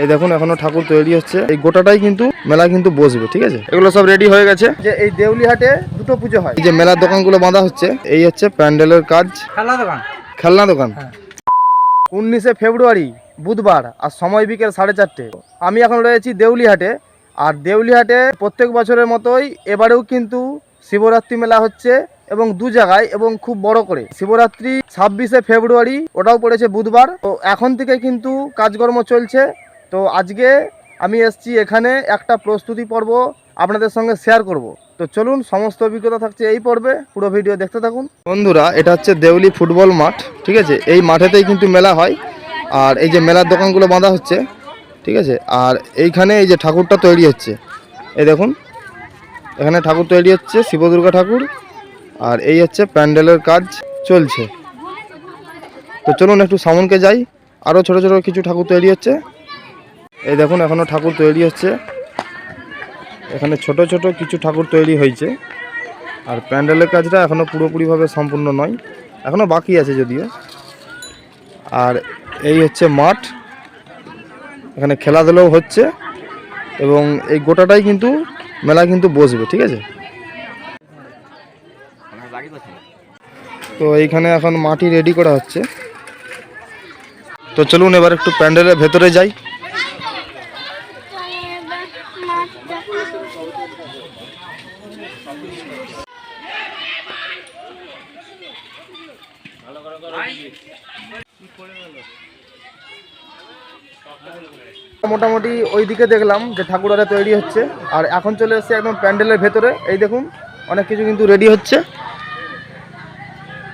এই দেখুন এখনও ঠাকুর তৈরি হচ্ছে। এই গোটাটাই কিন্তু মেলা কিন্তু বসবে ঠিক আছে? এগুলো সব রেডি হয়ে গেছে। যে এই দেউলি হাটে দুটো পুজো হয়। এই যে মেলার দোকানগুলো বাঁধা হচ্ছে এই হচ্ছে প্যান্ডেলের কাজ। খেলনা দোকান। খেলনা দোকান। হ্যাঁ। উনিশে ফেব্রুয়ারি বুধবার আর সময় বিকেল সাড়ে চারটে। আমি এখন রয়েছি দেউলিহাটে আর দেউলিহাটে প্রত্যেক বছরের মতোই এবারেও কিন্তু শিবরাত্রি মেলা হচ্ছে এবং দু জায়গায় এবং খুব বড় করে। শিবরাত্রি ছাব্বিশে ফেব্রুয়ারি ওটাও পড়েছে বুধবার। তো এখন থেকে কিন্তু কাজকর্ম চলছে। তো আজকে আমি এসছি এখানে একটা প্রস্তুতি পর্ব আপনাদের সঙ্গে শেয়ার করব। তো চলুন, সমস্ত অভিজ্ঞতা থাকছে এই পর্বে, পুরো ভিডিও দেখতে থাকুন। বন্ধুরা, এটা হচ্ছে দেউলি ফুটবল মাঠ, ঠিক আছে? এই মাঠেতেই কিন্তু মেলা হয়, আর এই যে মেলার দোকানগুলো বাঁধা হচ্ছে, ঠিক আছে? আর এইখানে এই যে ঠাকুরটা তৈরি হচ্ছে, এই দেখুন, এখানে ঠাকুর তৈরি হচ্ছে শিব দুর্গা ঠাকুর, আর এই হচ্ছে প্যান্ডেলের কাজ চলছে। তো চলুন, একটু সামনকে যাই আরও ছোট ছোট কিছু ঠাকুর তৈরি হচ্ছে। এই দেখুন এখনও ঠাকুর তৈরি হচ্ছে। এখানে ছোট ছোট কিছু ঠাকুর তৈরি হয়েছে। আর প্যান্ডেলের কাজটা এখনও পুরোপুরিভাবে সম্পূর্ণ নয়। এখনও বাকি আছে যদিও। আর এই হচ্ছে মাঠ। এখানে খেলাধুলাও হচ্ছে। এবং এই গোটাটাই কিন্তু মেলা কিন্তু বসবে, ঠিক আছে? তো এইখানে এখন মাটি রেডি করা হচ্ছে। তো চলুন এবার একটু প্যান্ডেলের ভেতরে যাই। মোটামুটি ওই দিকে দেখলাম যে ঠাকুরারা তৈরি হচ্ছে। আর এখন চলে এসেছে একদম প্যান্ডেলের ভেতরে। এই দেখুন, অনেক কিছু কিন্তু রেডি হচ্ছে।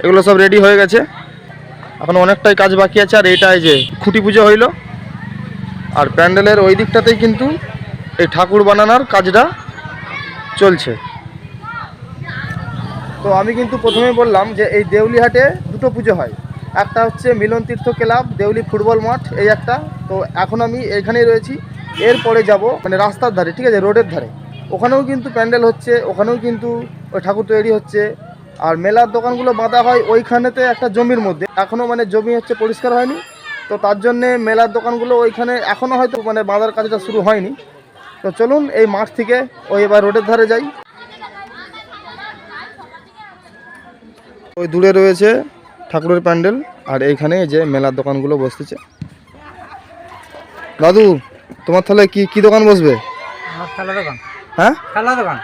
এগুলো সব রেডি হয়ে গেছে। এখন অনেকটাই কাজ বাকি আছে। আর এইটা এই যে খুঁটি পুজো হইল। আর প্যান্ডেলের ওই দিকটাতেই কিন্তু এই ঠাকুর বানানোর কাজটা চলছে। তো আমি কিন্তু প্রথমে বললাম যে এই দেউলিহাটে দুটো পুজো হয়। একটা হচ্ছে মিলন তীর্থ ক্লাব, দেউলি ফুটবল মাঠ, এই একটা। তো এখন আমি এখানেই রয়েছি। এরপরে যাব মানে রাস্তার ধারে, ঠিক আছে, রোডের ধারে। ওখানেও কিন্তু প্যান্ডেল হচ্ছে, ওখানেও কিন্তু ওই ঠাকুর তৈরি হচ্ছে। আর মেলার দোকানগুলো বাঁধা হয় ওইখানেতে একটা জমির মধ্যে। এখনও মানে জমি হচ্ছে পরিষ্কার হয়নি। তো তার জন্যে মেলার দোকানগুলো ওইখানে এখনও হয়তো মানে বাঁধার কাজটা শুরু হয়নি। তো চলুন এই মাঠ থেকে ওই এবার রোডের ধারে যাই। ওই দূরে রয়েছে ঠাকুরের প্যান্ডেল আর এইখানে যে মেলার দোকানগুলো বসতেছে। দাদু তোমার তাহলে কি কি দোকান বসবে? খেলা দোকান। হ্যাঁ? খেলা দোকান।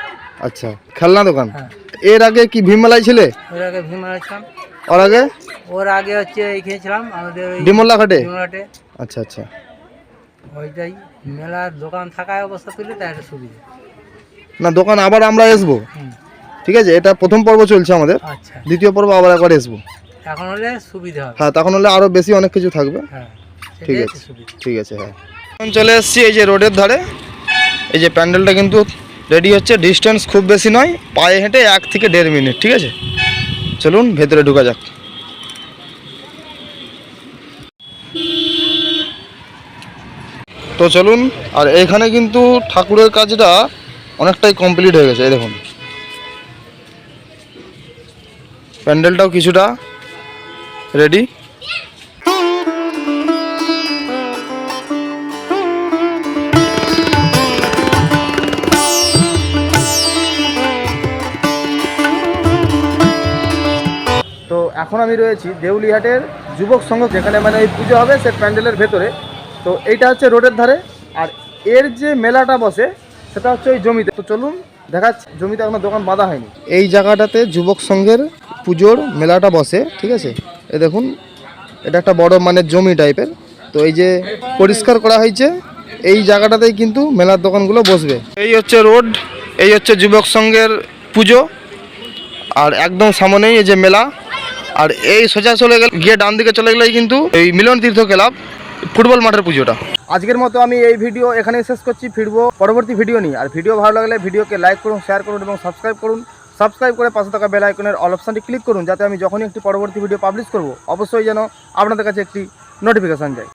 আচ্ছা খেলনা দোকান। হ্যাঁ। এর আগে কি ভীমমেলায় ছিলে? ওর আগে ভীমরা ছিলাম। ওর আগে? ওর আগে হচ্ছে এইখানে ছিলাম আমাদের ডিমল্লা ঘাটে? আচ্ছা আচ্ছা। ওইটাই মেলার দোকান থাকায় অবস্থা পেলে তাই একটা সুবিধা। না দোকান আবার আমরা আসব? ঠিক আছে এটা প্রথম পর্ব চলছে আমাদের। আচ্ছা। দ্বিতীয় পর্ব আবার একবার আসব। এখন হলে সুবিধা হবে। হ্যাঁ তখন হলে আরও বেশি অনেক কিছু থাকবে। হ্যাঁ ঠিক আছে। ঠিক আছে হ্যাঁ। এখন চলে এসেছি এই যে রোডের ধারে। এই যে প্যান্ডেলটা কিন্তু রেডি হচ্ছে। ডিস্টেন্স খুব বেশি নয় পায়ে হেঁটে এক থেকে দেড় মিনিট ঠিক আছে? চলুন ভেতরে ঢুকা যাক। তো চলুন আর এইখানে কিন্তু ঠাকুরের কাজটা অনেকটাই কমপ্লিট হয়ে গেছে এই দেখুন। প্যান্ডেলটাও কিছুটা রেডি তো এখন আমি রয়েছি দেউলিহাটের যুবক সংঘ যেখানে মানে এই পুজো হবে সে প্যান্ডেলের ভেতরে। তো এইটা হচ্ছে রোডের ধারে আর এর যে মেলাটা বসে সেটা হচ্ছে ওই জমিতে। তো চলুন দেখাচ্ছি জমিতে এখনও দোকান বাঁধা হয়নি। এই জায়গাটাতে যুবক সংঘের পুজোর মেলাটা বসে, ঠিক আছে? এ দেখুন, এটা একটা বড় মানে জমি টাইপের। তো এই যে পরিষ্কার করা হয়েছে, এই জায়গাটাতেই কিন্তু মেলার দোকানগুলো বসবে। এই হচ্ছে রোড, এই হচ্ছে যুবক সংঘের পুজো, আর একদম সামনেই এই যে মেলা। আর এই সোজা চলে গেলে, গিয়ে ডান দিকে চলে গেলেই কিন্তু এই মিলন তীর্থ ক্লাব, ফুটবল মাঠের পুজোটা। আজকের মতো আমি এই ভিডিও এখানেই শেষ করছি, ফিরবো পরবর্তী ভিডিও নিয়ে। আর ভিডিও ভালো লাগলে ভিডিওকে লাইক করুন শেয়ার করুন এবং সাবস্ক্রাইব করুন। সাবস্ক্রাইব করে পাশে থাকা বেল আইকনের অল অপশানটি ক্লিক করুন, যাতে আমি যখনই একটি পরবর্তী ভিডিও পাবলিশ করব, অবশ্যই যেন আপনাদের কাছে একটি নোটিফিকেশান যায়।